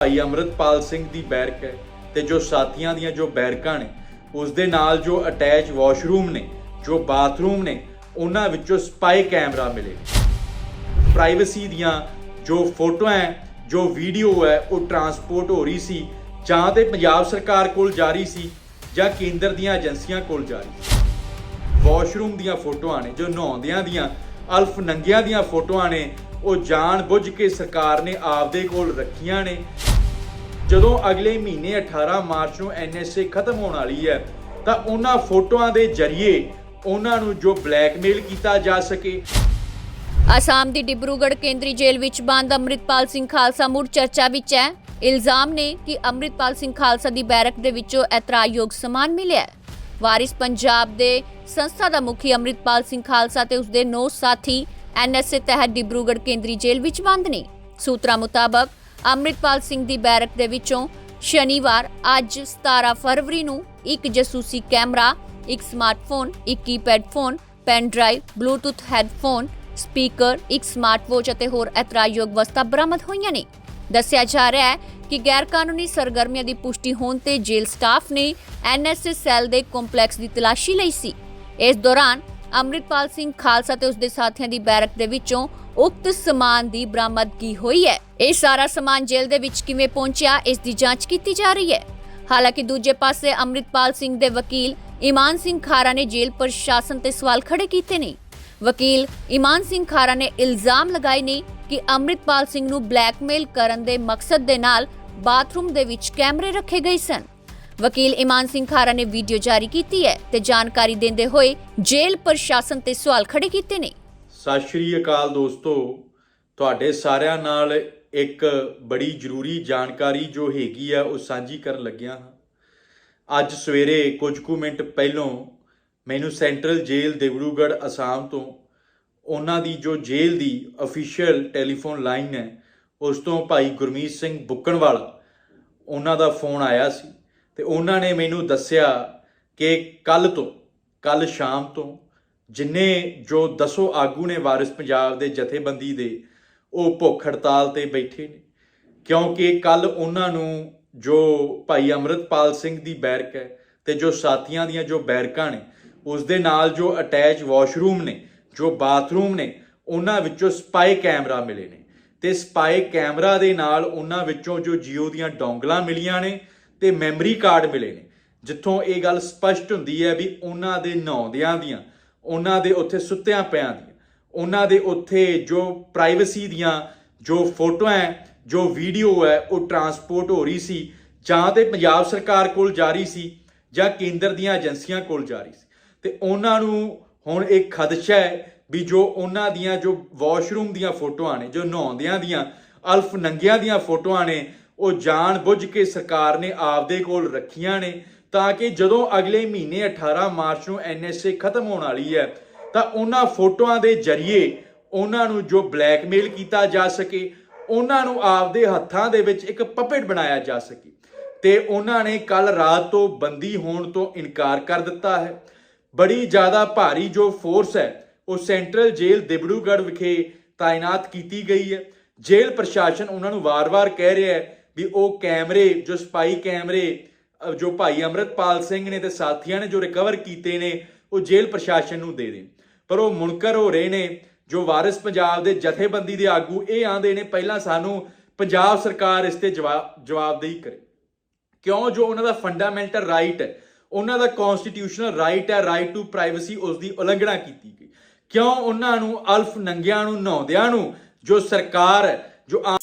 ਭਾਈ ਅਮਰਤਪਾਲ ਸਿੰਘ ਦੀ barrack ਹੈ ਤੇ ਜੋ ਸਾਥੀਆਂ ਦੀਆਂ ਜੋ ਬੈਰਕਾਂ ਨੇ, ਉਸ ਦੇ ਨਾਲ ਜੋ ਅਟੈਚ ਵਾਸ਼ਰੂਮ ਨੇ, ਜੋ ਬਾਥਰੂਮ ਨੇ, ਉਹਨਾਂ ਵਿੱਚੋਂ ਸਪਾਈ ਕੈਮਰਾ ਮਿਲੇ। ਪ੍ਰਾਈਵੇਸੀ ਦੀਆਂ ਜੋ ਫੋਟੋਆਂ ਜੋ ਵੀਡੀਓ ਹੈ, ਉਹ ਟਰਾਂਸਪੋਰਟ ਹੋ ਰਹੀ ਸੀ, ਜਾਂ ਤੇ ਪੰਜਾਬ ਸਰਕਾਰ ਕੋਲ ਜਾ ਰਹੀ ਸੀ, ਜਾਂ ਕੇਂਦਰ ਦੀਆਂ ਏਜੰਸੀਆਂ ਕੋਲ ਜਾ ਰਹੀ ਸੀ। ਵਾਸ਼ਰੂਮ ਦੀਆਂ ਫੋਟੋਆਂ ਨੇ, ਜੋ ਨਹਾਉਂਦਿਆਂ ਦੀਆਂ, ਅਲਫ ਨੰਗਿਆਂ ਦੀਆਂ ਫੋਟੋਆਂ ਨੇ, ਉਹ ਜਾਣ ਬੁੱਝ ਕੇ ਸਰਕਾਰ ਨੇ ਆਪਦੇ ਕੋਲ ਰੱਖੀਆਂ ਨੇ ਜਦੋਂ ਅਗਲੇ ਮਹੀਨੇ 18 ਮਾਰਚ ਨੂੰ ਐਨਐਸਏ ਖਤਮ ਹੋਣ ਵਾਲੀ ਹੈ, ਤਾਂ ਉਹਨਾਂ ਫੋਟੋਆਂ ਦੇ ਜ਼ਰੀਏ ਉਹਨਾਂ ਨੂੰ ਜੋ ਬਲੈਕਮੇਲ ਕੀਤਾ ਜਾ ਸਕੇ। ਅਸਾਮ ਦੀ ਡਿਬਰੂਗੜ੍ਹ ਕੇਂਦਰੀ ਜੇਲ੍ਹ ਵਿੱਚ ਬੰਦ ਅੰਮ੍ਰਿਤਪਾਲ ਸਿੰਘ ਖਾਲਸਾ ਮੁੜ ਚਰਚਾ ਵਿੱਚ ਹੈ। ਇਲਜ਼ਾਮ ਨੇ ਕਿ ਅੰਮ੍ਰਿਤਪਾਲ ਸਿੰਘ ਖਾਲਸਾ ਦੀ ਬੈਰਕ ਦੇ ਵਿੱਚੋਂ ਐਤਰਾਜ਼ਯੋਗ ਸਮਾਨ ਮਿਲਿਆ ਵਾਰਿਸ ਪੰਜਾਬ ਦੇ ਸੰਸਥਾ ਦਾ ਮੁਖੀ ਅੰਮ੍ਰਿਤਪਾਲ ਸਿੰਘ ਖਾਲਸਾ ਤੇ ਉਸਦੇ ਨੌ ਸਾਥੀ ਐਨਐਸਏ ਤਹਿਤ ਡਿਬਰੂਗੜ੍ਹ ਕੇਂਦਰੀ ਜੇਲ੍ਹ ਵਿੱਚ ਬੰਦ ਨੇ। ਸੂਤਰਾਂ ਮੁਤਾਬਕ ਅੰਮ੍ਰਿਤਪਾਲ ਸਿੰਘ ਦੀ ਬੈਰਕ ਦੇ ਵਿੱਚੋਂ ਸ਼ਨੀਵਾਰ, ਅੱਜ 17 ਫਰਵਰੀ ਨੂੰ ਇੱਕ ਜਸੂਸੀ ਕੈਮਰਾ, ਇੱਕ ਸਮਾਰਟਫੋਨ, ਇੱਕ keypad phone, pen drive, bluetooth headphone, speaker, ਇੱਕ ਸਮਾਰਟ ਵਾਚ ਅਤੇ ਹੋਰ ਐਤਰਾਜ਼ਯੋਗ ਵਸਤਾਂ ਬਰਾਮਦ ਹੋਈਆਂ ਨੇ। ਦੱਸਿਆ ਜਾ ਰਿਹਾ ਹੈ ਕਿ ਗੈਰ ਕਾਨੂੰਨੀ ਸਰਗਰਮੀਆਂ ਦੀ ਪੁਸ਼ਟੀ ਹੋਣ ਤੇ ਜੇਲ੍ਹ ਸਟਾਫ ਨੇ ਐਨਐਸਏ ਸੈੱਲ ਦੇ ਕੰਪਲੈਕਸ ਦੀ ਤਲਾਸ਼ੀ ਲਈ ਸੀ। ਇਸ ਦੌਰਾਨ ਅੰਮ੍ਰਿਤਪਾਲ ਸਿੰਘ ਖਾਲਸਾ ਤੇ ਉਸਦੇ ਸਾਥੀਆਂ ਦੀ ਬੈਰਕ ਦੇ ਵਿੱਚੋਂ ਉਕਤ ਸਮਾਨ ਦੀ ਬਰਾਮਦਗੀ ਹੋਈ ਹੈ? ਇਹ ਸਾਰਾ ਸਮਾਨ ਜੇਲ੍ਹ ਦੇ ਵਿੱਚ ਕਿਵੇਂ ਪਹੁੰਚਿਆ? ਇਸ ਦੀ ਜਾਂਚ ਕੀਤੀ ਜਾ ਰਹੀ ਹੈ। ਹਾਲਾਂਕਿ ਦੂਜੇ ਪਾਸੇ ਅੰਮ੍ਰਿਤਪਾਲ ਸਿੰਘ ਦੇ ਵਕੀਲ ਇਮਾਨ ਸਿੰਘ ਖਾਰਾ ਨੇ ਜੇਲ੍ਹ ਪ੍ਰਸ਼ਾਸਨ ਤੇ ਸਵਾਲ ਖੜੇ ਕੀਤੇ ਨੇ। ਵਕੀਲ ਇਮਾਨ ਸਿੰਘ ਖਾਰਾ ਨੇ ਇਲਜ਼ਾਮ ਲਗਾਏ ਨੇ ਕਿ ਅੰਮ੍ਰਿਤਪਾਲ ਸਿੰਘ ਨੂੰ ਬਲੈਕਮੇਲ ਕਰਨ ਦੇ ਮਕਸਦ ਦੇ ਨਾਲ ਬਾਥਰੂਮ ਦੇ ਵਿੱਚ ਕੈਮਰੇ ਰੱਖੇ ਗਏ ਸਨ। ਵਕੀਲ ਇਮਾਨ ਸਿੰਘ ਖਾਰਾ ਨੇ ਵੀਡੀਓ ਜਾਰੀ ਕੀਤੀ ਹੈ ਤੇ ਜਾਣਕਾਰੀ ਦਿੰਦੇ ਹੋਏ ਜੇਲ੍ਹ ਪ੍ਰਸ਼ਾਸਨ ਤੇ ਸਵਾਲ ਖੜੇ ਕੀਤੇ ਨੇ। ਸਤਿ ਸ਼੍ਰੀ ਅਕਾਲ ਦੋਸਤੋ। ਤੁਹਾਡੇ ਸਾਰਿਆਂ ਨਾਲ ਇੱਕ ਬੜੀ ਜ਼ਰੂਰੀ ਜਾਣਕਾਰੀ ਜੋ ਹੈਗੀ ਆ, ਉਹ ਸਾਂਝੀ ਕਰਨ ਲੱਗਿਆ ਹਾਂ। ਅੱਜ ਸਵੇਰੇ ਕੁਝ ਕੁ ਮਿੰਟ ਪਹਿਲਾਂ ਮੈਨੂੰ ਸੈਂਟਰਲ ਜੇਲ੍ਹ ਦਿਬਰੂਗੜ੍ਹ ਅਸਾਮ ਤੋਂ ਉਹਨਾਂ ਦੀ ਜੋ ਜੇਲ੍ਹ ਦੀ ਅਫੀਸ਼ੀਅਲ ਟੈਲੀਫੋਨ ਲਾਈਨ ਹੈ, ਉਸ ਤੋਂ ਭਾਈ ਗੁਰਮੀਤ ਸਿੰਘ ਬੁੱਕਣਵਾਲਾ ਉਹਨਾਂ ਦਾ ਫੋਨ ਆਇਆ ਸੀ ਤੇ ਉਹਨਾਂ ਨੇ ਮੈਨੂੰ ਦੱਸਿਆ ਕਿ ਕੱਲ ਤੋਂ ਕੱਲ ਸ਼ਾਮ ਤੋਂ ਜਿੰਨੇ ਜੋ ਦਸੋ ਆਗੂ ਨੇ ਵਾਰਿਸ ਪੰਜਾਬ ਦੇ ਜਥੇਬੰਦੀ ਦੇ, ਉਹ ਭੁੱਖ ਹੜਤਾਲ ਤੇ ਬੈਠੇ ਨੇ। ਕਿਉਂਕਿ ਕੱਲ ਉਹਨਾਂ ਨੂੰ ਜੋ ਭਾਈ ਅਮਰਤਪਾਲ ਸਿੰਘ ਦੀ ਬੈਰਕ ਹੈ ਤੇ ਜੋ ਸਾਥੀਆਂ ਦੀਆਂ ਜੋ ਬੈਰਕਾਂ ਨੇ, ਉਸ ਦੇ ਨਾਲ ਜੋ ਅਟੈਚ ਵਾਸ਼ਰੂਮ ਨੇ, ਜੋ ਬਾਥਰੂਮ ਨੇ, ਉਹਨਾਂ ਵਿੱਚੋਂ ਸਪਾਈ ਕੈਮਰਾ ਮਿਲੇ ਨੇ। ਤੇ ਸਪਾਈ ਕੈਮਰਾ ਦੇ ਨਾਲ ਉਹਨਾਂ ਵਿੱਚੋਂ ਜੋ ਜੀਓ ਦੀਆਂ ਡੋਂਗਲਾਂ ਮਿਲੀਆਂ ਨੇ ਤੇ ਮੈਮਰੀ ਕਾਰਡ ਮਿਲੇ ਨੇ। ਜਿੱਥੋਂ ਇਹ ਗੱਲ ਸਪਸ਼ਟ ਹੁੰਦੀ ਹੈ ਵੀ ਉਹਨਾਂ ਦੇ ਨਹਾਉਂਦਿਆਂ ਦੀਆਂ ਉਹਨਾਂ ਦੇ ਉੱਥੇ ਸੁੱਤਿਆਂ ਪਿਆਂ ਦੀਆਂ, ਉਹਨਾਂ ਦੇ ਉੱਥੇ ਜੋ ਪ੍ਰਾਈਵੇਸੀ ਦੀਆਂ ਜੋ ਫੋਟੋਆਂ ਹੈ ਜੋ ਵੀਡੀਓ ਹੈ ਉਹ ਟਰਾਂਸਪੋਰਟ ਹੋ ਰਹੀ ਸੀ ਜਾਂ ਤੇ ਪੰਜਾਬ ਸਰਕਾਰ ਕੋਲ ਜਾ ਰਹੀ ਸੀ ਜਾਂ ਕੇਂਦਰ ਦੀਆਂ ਏਜੰਸੀਆਂ ਕੋਲ ਜਾ ਰਹੀ ਸੀ। ਤੇ ਉਹਨਾਂ ਨੂੰ ਹੁਣ ਇੱਕ ਖਦਸ਼ਾ ਹੈ ਵੀ ਜੋ ਉਹਨਾਂ ਦੀਆਂ ਜੋ ਵਾਸ਼ਰੂਮ ਦੀਆਂ ਫੋਟੋਆਂ ਨੇ, ਜੋ ਨਹਾਉਂਦਿਆਂ ਦੀਆਂ, ਅਲਫ ਨੰਗਿਆਂ ਦੀਆਂ ਫੋਟੋਆਂ ਨੇ, ਉਹ ਜਾਣ ਬੁੱਝ ਕੇ ਸਰਕਾਰ ਨੇ ਆਪਦੇ ਕੋਲ ਰੱਖੀਆਂ ਨੇ ਤਾਂ ਕਿ ਜਦੋਂ ਅਗਲੇ ਮਹੀਨੇ 18 ਮਾਰਚ ਨੂੰ ਐਨਐਸਏ ਖਤਮ ਹੋਣ ਵਾਲੀ ਹੈ, ਤਾਂ ਉਹਨਾਂ ਫੋਟੋਆਂ ਦੇ ਜ਼ਰੀਏ ਉਹਨਾਂ ਨੂੰ ਜੋ ਬਲੈਕਮੇਲ ਕੀਤਾ ਜਾ ਸਕੇ, ਉਹਨਾਂ ਨੂੰ ਆਪਦੇ ਹੱਥਾਂ ਦੇ ਵਿੱਚ ਇੱਕ ਪਪੇਟ ਬਣਾਇਆ ਜਾ ਸਕੇ। ਤੇ ਉਹਨਾਂ ਨੇ ਕੱਲ ਰਾਤ ਤੋਂ ਬੰਦੀ ਹੋਣ ਤੋਂ ਇਨਕਾਰ ਕਰ ਦਿੱਤਾ ਹੈ। ਬੜੀ ਜ਼ਿਆਦਾ ਭਾਰੀ ਜੋ ਫੋਰਸ ਹੈ, ਉਹ ਸੈਂਟਰਲ ਜੇਲ੍ਹ ਦਿਬੜੂਗੜ੍ਹ ਵਿਖੇ ਤਾਇਨਾਤ ਕੀਤੀ ਗਈ ਹੈ। ਜੇਲ੍ਹ ਪ੍ਰਸ਼ਾਸਨ ਉਹਨਾਂ ਨੂੰ ਵਾਰ-ਵਾਰ ਕਹਿ ਰਿਹਾ ਹੈ ਵੀ ਉਹ ਕੈਮਰੇ, ਜੋ ਸਪਾਈ ਕੈਮਰੇ ਜੋ ਭਾਈ ਅਮਰਤਪਾਲ ਸਿੰਘ ਨੇ ਤੇ ਸਾਥੀਆਂ ਨੇ ਜੋ ਰਿਕਵਰ ਕੀਤੇ ਨੇ, ਉਹ ਜੇਲ੍ਹ ਪ੍ਰਸ਼ਾਸਨ ਨੂੰ ਦੇ ਦੇਣ। ਪਰ ਉਹ ਮੁਨਕਰ ਹੋ ਰਹੇ ਨੇ, ਜੋ ਵਾਰਿਸ ਪੰਜਾਬ ਦੇ ਜਥੇਬੰਦੀ ਦੇ ਆਗੂ ਇਹ ਆਂਦੇ ਨੇ, ਪਹਿਲਾਂ ਸਾਨੂੰ ਪੰਜਾਬ ਸਰਕਾਰ ਇਸ ਤੇ ਜਵਾਬ ਜਵਾਬਦੇਹੀ ਕਰੇ। ਕਿਉਂ? ਜੋ ਉਹਨਾਂ ਦਾ ਫੰਡਾਮੈਂਟਲ ਰਾਈਟ ਹੈ, ਉਹਨਾਂ ਦਾ ਕਨਸਟੀਟਿਊਸ਼ਨਲ ਰਾਈਟ ਹੈ ਰਾਈਟ ਟੂ ਪ੍ਰਾਈਵੇਸੀ ਉਸ ਦੀ ਉਲੰਘਣਾ ਕੀਤੀ ਗਈ। ਕਿਉਂ? ਉਹਨਾਂ ਨੂੰ ਅਲਫ ਨੰਗਿਆਂ ਨੂੰ ਨਹਾਉਂਦਿਆਂ ਨੂੰ ਜੋ ਸਰਕਾਰ ਹੈ, ਜੋ ਆਮ